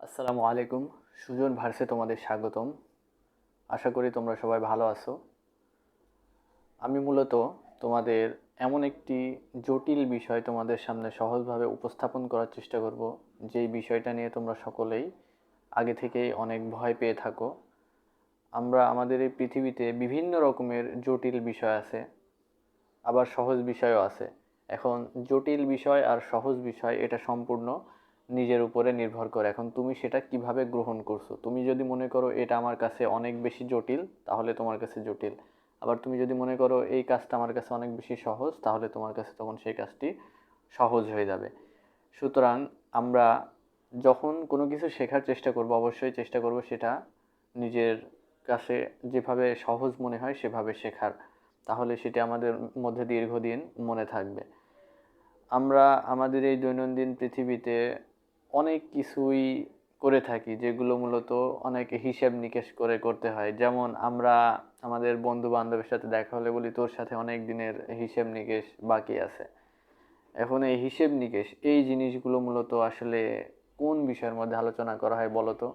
আসসালামু আলাইকুম। সুজন ভার্সে তোমাদের স্বাগতম। আশা করি তোমরা সবাই ভালো আছো। আমি মূলত তোমাদের এমন একটি জটিল বিষয় তোমাদের সামনে সহজভাবে উপস্থাপন করার চেষ্টা করব, যেই বিষয়টা নিয়ে তোমরা সকলেই আগে থেকেই অনেক ভয় পেয়ে থাকো। আমরা আমাদের এই পৃথিবীতে বিভিন্ন রকমের জটিল বিষয় আছে, আবার সহজ বিষয়ও আছে। এখন জটিল বিষয় আর সহজ বিষয় এটা সম্পূর্ণ নিজের উপরে নির্ভর করে। এখন তুমি সেটা কীভাবে গ্রহণ করছ? তুমি যদি মনে করো এটা আমার কাছে অনেক বেশি জটিল, তাহলে তোমার কাছে জটিল। আবার তুমি যদি মনে করো এই কাজটা আমার কাছে অনেক বেশি সহজ, তাহলে তোমার কাছে তখন সেই কাজটি সহজ হয়ে যাবে। সুতরাং আমরা যখন কোনো কিছু শেখার চেষ্টা করব, অবশ্যই চেষ্টা করব সেটা নিজের কাছে যেভাবে সহজ মনে হয় সেভাবে শেখার। তাহলে সেটা আমাদের মধ্যে দীর্ঘদিন মনে থাকবে। আমরা আমাদের এই দৈনন্দিন পৃথিবীতে অনেক কিছুই করে থাকি যেগুলো মূলত অনেকে হিসেব নিকেশ করে করতে হয়। যেমন আমরা আমাদের বন্ধু বান্ধবের সাথে দেখা হলে বলি, তোর সাথে অনেক দিনের হিসেব নিকেশ বাকি আছে। এখন এই হিসেব নিকেশ, এই জিনিসগুলো মূলত আসলে কোন বিষয়ের মধ্যে আলোচনা করা হয় বলো তো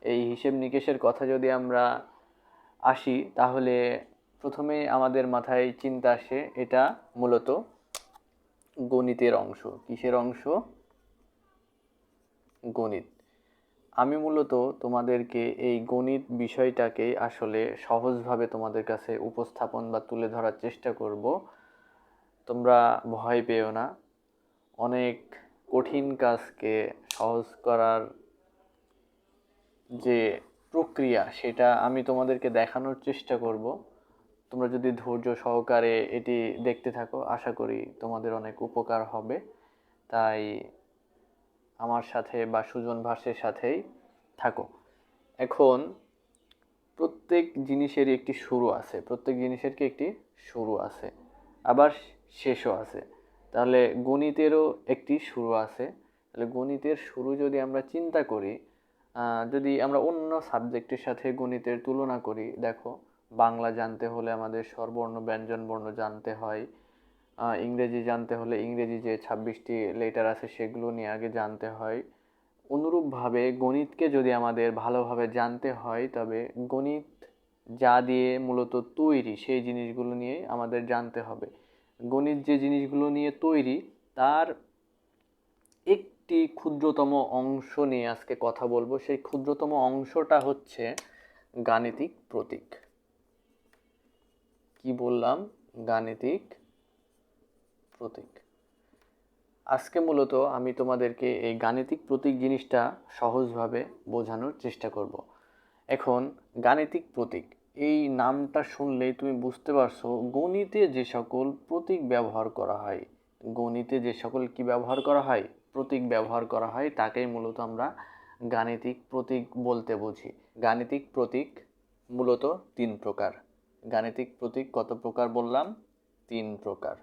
এই হিসেব নিকেশের কথা যদি আমরা আসি, তাহলে প্রথমে আমাদের মাথায় চিন্তা আসে, এটা মূলত গণিতের অংশ। কিসের অংশ? গণিত। আমি মূলত তোমাদেরকে এই গণিত বিষয়টাকে আসলে সহজভাবে তোমাদের কাছে উপস্থাপন বা তুলে ধরার চেষ্টা করব। তোমরা ভয় পেও না। অনেক কঠিন কাজকে সহজ করার যে প্রক্রিয়া, সেটা আমি তোমাদেরকে দেখানোর চেষ্টা করব। তোমরা যদি ধৈর্য সহকারে এটি দেখতে থাকো, আশা করি তোমাদের অনেক উপকার হবে। তাই আমার সাথে বা সুজন ভার্সের সাথেই থাকো। এখন প্রত্যেক জিনিসেরই একটি শুরু আছে, প্রত্যেক জিনিসের কি একটি শুরু আছে, আবার শেষও আছে। তাহলে গণিতেরও একটি শুরু আছে। তাহলে গণিতের শুরু যদি আমরা চিন্তা করি যদি আমরা অন্য সাবজেক্টের সাথে গণিতের তুলনা করি, দেখো, বাংলা জানতে হলে আমাদের স্বরবর্ণ, ব্যঞ্জনবর্ণ জানতে হয় ইংরেজি জানতে হলে ইংরেজি যে ছাব্বিশটি লেটার আছে সেগুলো নিয়ে আগে জানতে হয়। অনুরূপভাবে গণিতকে যদি আমাদের ভালোভাবে জানতে হয়, তবে গণিত যা দিয়ে মূলত তৈরি সেই জিনিসগুলো নিয়ে আমাদের জানতে হবে। গণিত যে জিনিসগুলো নিয়ে তৈরি, তার একটি ক্ষুদ্রতম অংশ নিয়ে আজকে কথা বলব। সেই ক্ষুদ্রতম অংশটা হচ্ছে গাণিতিক প্রতীক। কি বললাম? গাণিতিক প্রতীক। আজকে মূলত আমি তোমাদেরকে এই গাণিতিক প্রতীক জিনিসটা সহজভাবে বোঝানোর চেষ্টা করব। এখন গাণিতিক প্রতীক, এই নামটা শুনলেই তুমি বুঝতে পারছ গণিতে যে সকল প্রতীক ব্যবহার করা হয়। গণিতে যে সকল কি ব্যবহার করা হয়? প্রতীক ব্যবহার করা হয়, তাকেই মূলত আমরা গাণিতিক প্রতীক বলতে বুঝি। গাণিতিক প্রতীক মূলত তিন প্রকার। গাণিতিক প্রতীক কত প্রকার বললাম? তিন প্রকার।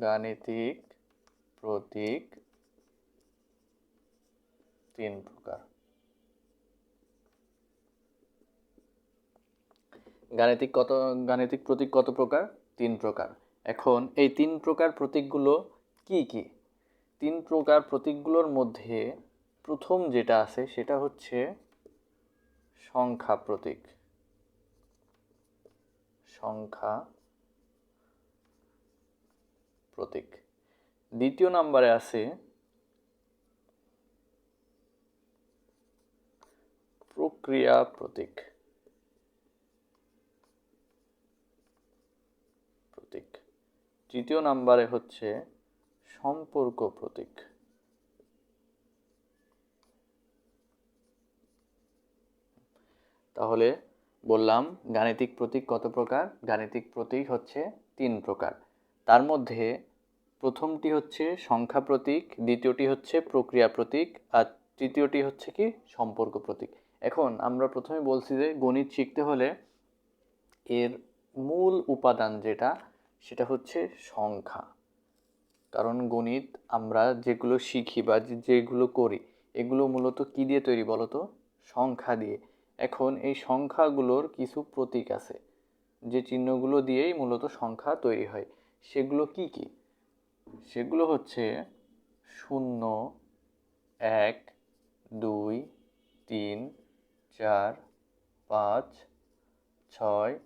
গাণিতিক প্রতীক তিন প্রকার। গাণিতিক কত, গাণিতিক প্রতীক কত প্রকার? তিন প্রকার। এখন এই তিন প্রকার প্রতীকগুলো কি কি? তিন প্রকার প্রতীকগুলোর মধ্যে প্রথম যেটা আছে সেটা হচ্ছে সংখ্যা প্রতীক। সংখ্যা প্রতীক। দ্বিতীয় নাম্বারে আছে প্রক্রিয়া প্রতীক। প্রতীক। তৃতীয় নাম্বারে হচ্ছে সম্পর্ক প্রতীক। তাহলে বললাম গাণিতিক প্রতীক কত প্রকার? গাণিতিক প্রতীক হচ্ছে তিন প্রকার। তার মধ্যে প্রথমটি হচ্ছে সংখ্যা প্রতীক, দ্বিতীয়টি হচ্ছে প্রক্রিয়া প্রতীক, আর তৃতীয়টি হচ্ছে কি সম্পর্ক প্রতীক। এখন আমরা প্রথমে বলছি যে গণিত শিখতে হলে এর মূল উপাদান যেটা, সেটা হচ্ছে সংখ্যা। কারণ গণিত আমরা যেগুলো শিখি বা যেগুলো করি, এগুলো মূলত কী দিয়ে তৈরি বলো তো সংখ্যা দিয়ে। এখন এই সংখ্যাগুলোর কিছু প্রতীক আছে, যে চিহ্নগুলো দিয়েই মূলত সংখ্যা তৈরি হয়। সেগুলো কি কি? সেগুলো হচ্ছে শূন্য, এক, দুই, তিন, চার, পাঁচ, ছয়,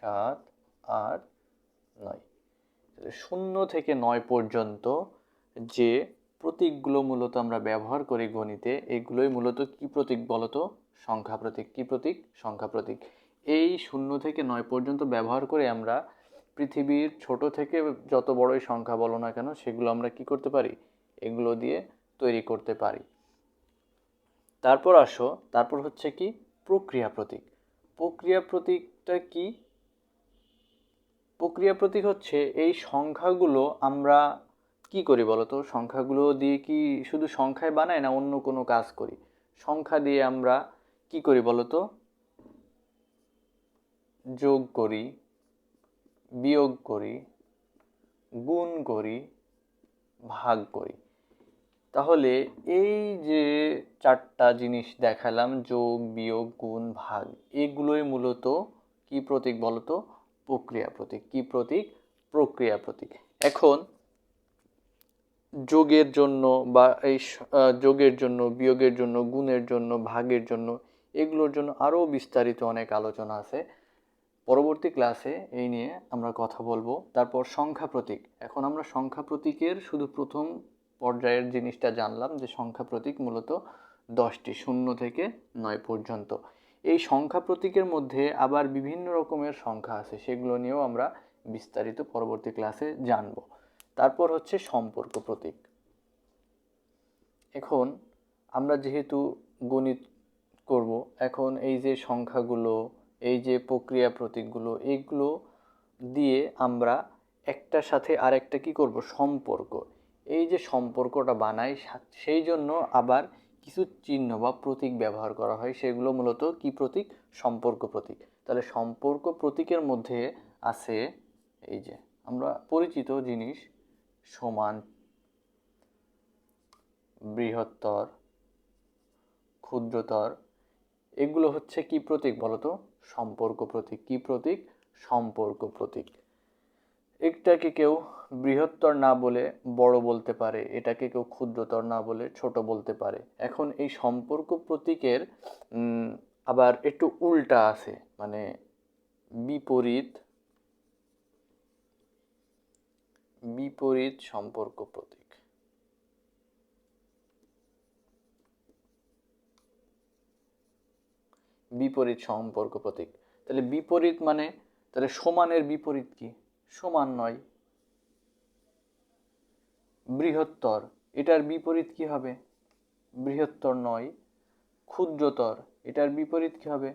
সাত, আট, নয়। শূন্য থেকে নয় পর্যন্ত যে প্রতীকগুলো মূলত আমরা ব্যবহার করি গণিতে, এগুলোই মূলত কি প্রতীক বলতো? সংখ্যা প্রতীক। কি প্রতীক? সংখ্যা প্রতীক। এই শূন্য থেকে নয় পর্যন্ত ব্যবহার করে আমরা পৃথিবীর ছোট থেকে যত বড়ই সংখ্যা বলো না কেন, সেগুলো আমরা কি করতে পারি? এগুলো দিয়ে তৈরি করতে পারি। তারপর আসো, তারপর হচ্ছে কি? প্রক্রিয়া প্রতীক। প্রক্রিয়া প্রতীকটা কি? প্রক্রিয়া প্রতীক হচ্ছে এই সংখ্যাগুলো আমরা কি করি বলতো সংখ্যাগুলো দিয়ে কি শুধু সংখ্যায় বানাই না অন্য কোনো কাজ করি? সংখ্যা দিয়ে আমরা কি করি বলতো যোগ করি। বিয়োগ করি, গুণ করি, ভাগ করি। তাহলে এই যে চারটা জিনিস দেখালাম, যোগ, বিয়োগ, গুণ, ভাগ, এগুলোই মূলত কি প্রতীক বলতো? প্রক্রিয়া প্রতীক। কি প্রতীক? প্রক্রিয়া প্রতীক। এখন যোগের জন্য বা এই যোগের জন্য, বিয়োগের জন্য, গুণের জন্য, ভাগের জন্য, এগুলোর জন্য আরও বিস্তারিত অনেক আলোচনা আছে। পরবর্তী ক্লাসে এই নিয়ে আমরা কথা বলব। তারপর সংখ্যা প্রতীক। এখন আমরা সংখ্যা প্রতীকের শুধু প্রথম পর্যায়ের জিনিসটা জানলাম যে সংখ্যা প্রতীক মূলত দশটি, শূন্য থেকে নয় পর্যন্ত। এই সংখ্যা প্রতীকের মধ্যে আবার বিভিন্ন রকমের সংখ্যা আছে, সেগুলো নিয়েও আমরা বিস্তারিত পরবর্তী ক্লাসে জানব। তারপর হচ্ছে সম্পর্ক প্রতীক। এখন আমরা যেহেতু গণিত করব, এখন এই যে সংখ্যাগুলো এই যে প্রক্রিয়া প্রতীকগুলো এইগুলো দিয়ে আমরা একটার সাথে আরেকটা কি করব? সম্পর্ক। এই যে সম্পর্কটা বানাই সেই জন্য আবার কিছু চিহ্ন বা প্রতীক ব্যবহার করা হয়। সেগুলো মূলত কি প্রতীক? সম্পর্ক প্রতীক। তাহলে সম্পর্ক প্রতীকের মধ্যে আছে, এই যে আমরা পরিচিত জিনিস সমান বৃহত্তর, ক্ষুদ্রতর, এগুলো হচ্ছে কি প্রতীক বলতো? সম্পর্ক প্রতীক। কি প্রতীক? সম্পর্ক প্রতীক। এটাকে কেউ বৃহত্তর না বলে বড় বলতে পারে, এটাকে কেউ ক্ষুদ্রতর না বলে ছোট বলতে পারে। এখন এই সম্পর্ক প্রতীকের আবার একটু উল্টা আছে মানে বিপরীত বিপরীত সম্পর্ক প্রতীক। বিপরীত সম্পর্ক প্রতীক। তাহলে বিপরীত মানে তাহলে সমানের বিপরীত কি? সমান নয়। বৃহত্তর, এটার বিপরীত কি হবে? বৃহত্তর নয়। ক্ষুদ্রতর, এটার বিপরীত কি হবে?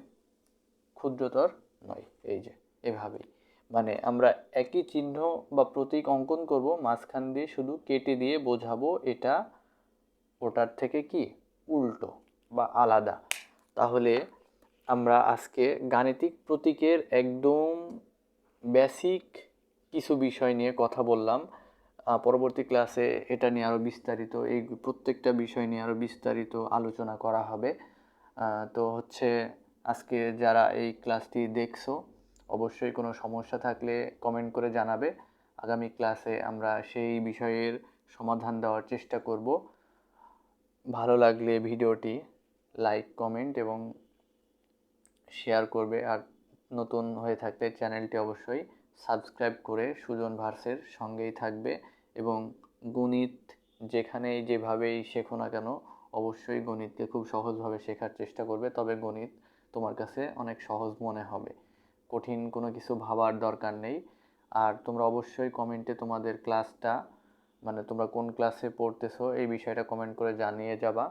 ক্ষুদ্রতর নয়। এই যে, এভাবেই। মানে আমরা একই চিহ্ন বা প্রতীক অঙ্কন করব, মাঝখান দিয়ে শুধু কেটে দিয়ে বোঝাবো এটা, ওটার থেকে কি? উল্টো বা আলাদা। তাহলে আমরা আজকে গাণিতিক প্রতীকের একদম বেসিক কিছু বিষয় নিয়ে কথা বললাম। পরবর্তী ক্লাসে এটা নিয়ে আরও বিস্তারিত, এই প্রত্যেকটা বিষয় নিয়ে আরও বিস্তারিত আলোচনা করা হবে। তো হচ্ছে আজকে যারা এই ক্লাসটি দেখছ, অবশ্যই কোনো সমস্যা থাকলে কমেন্ট করে জানাবে। আগামী ক্লাসে আমরা সেই বিষয়ের সমাধান দেওয়ার চেষ্টা করব। ভালো লাগলে ভিডিওটি লাইক কমেন্ট এবং শেয়ার করবে আর নতুন হয়ে থাকলে চ্যানেলটি অবশ্যই সাবস্ক্রাইব করে সুজন ভার্সের সঙ্গেই থাকবে এবং গণিত যেখানেই যেভাবেই শেখো না কেন, অবশ্যই গণিতকে খুব সহজভাবে শেখার চেষ্টা করবে। তবে গণিত তোমার কাছে অনেক সহজ মনে হবে। কঠিন কোনো কিছু ভাবার দরকার নেই। আর তোমরা অবশ্যই কমেন্টে তোমাদের ক্লাসটা মানে তোমরা কোন ক্লাসে পড়তেছো, এই বিষয়টা কমেন্ট করে জানিয়ে যাবা।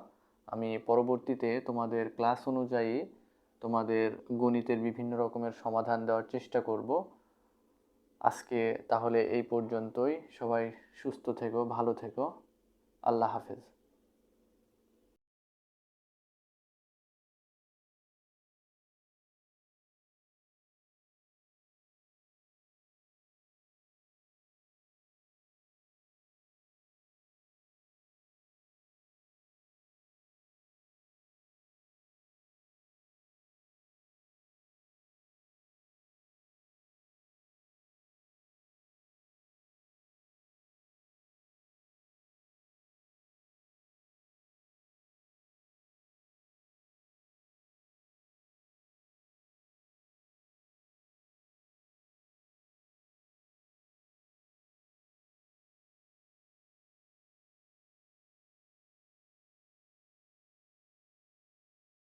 আমি পরবর্তীতে তোমাদের ক্লাস অনুযায়ী তোমাদের গণিতের বিভিন্ন রকমের সমাধান দেওয়ার চেষ্টা করব। আজকে তাহলে এই পর্যন্তই। সবাই সুস্থ থেকো, ভালো থেকো। আল্লাহ হাফেজ।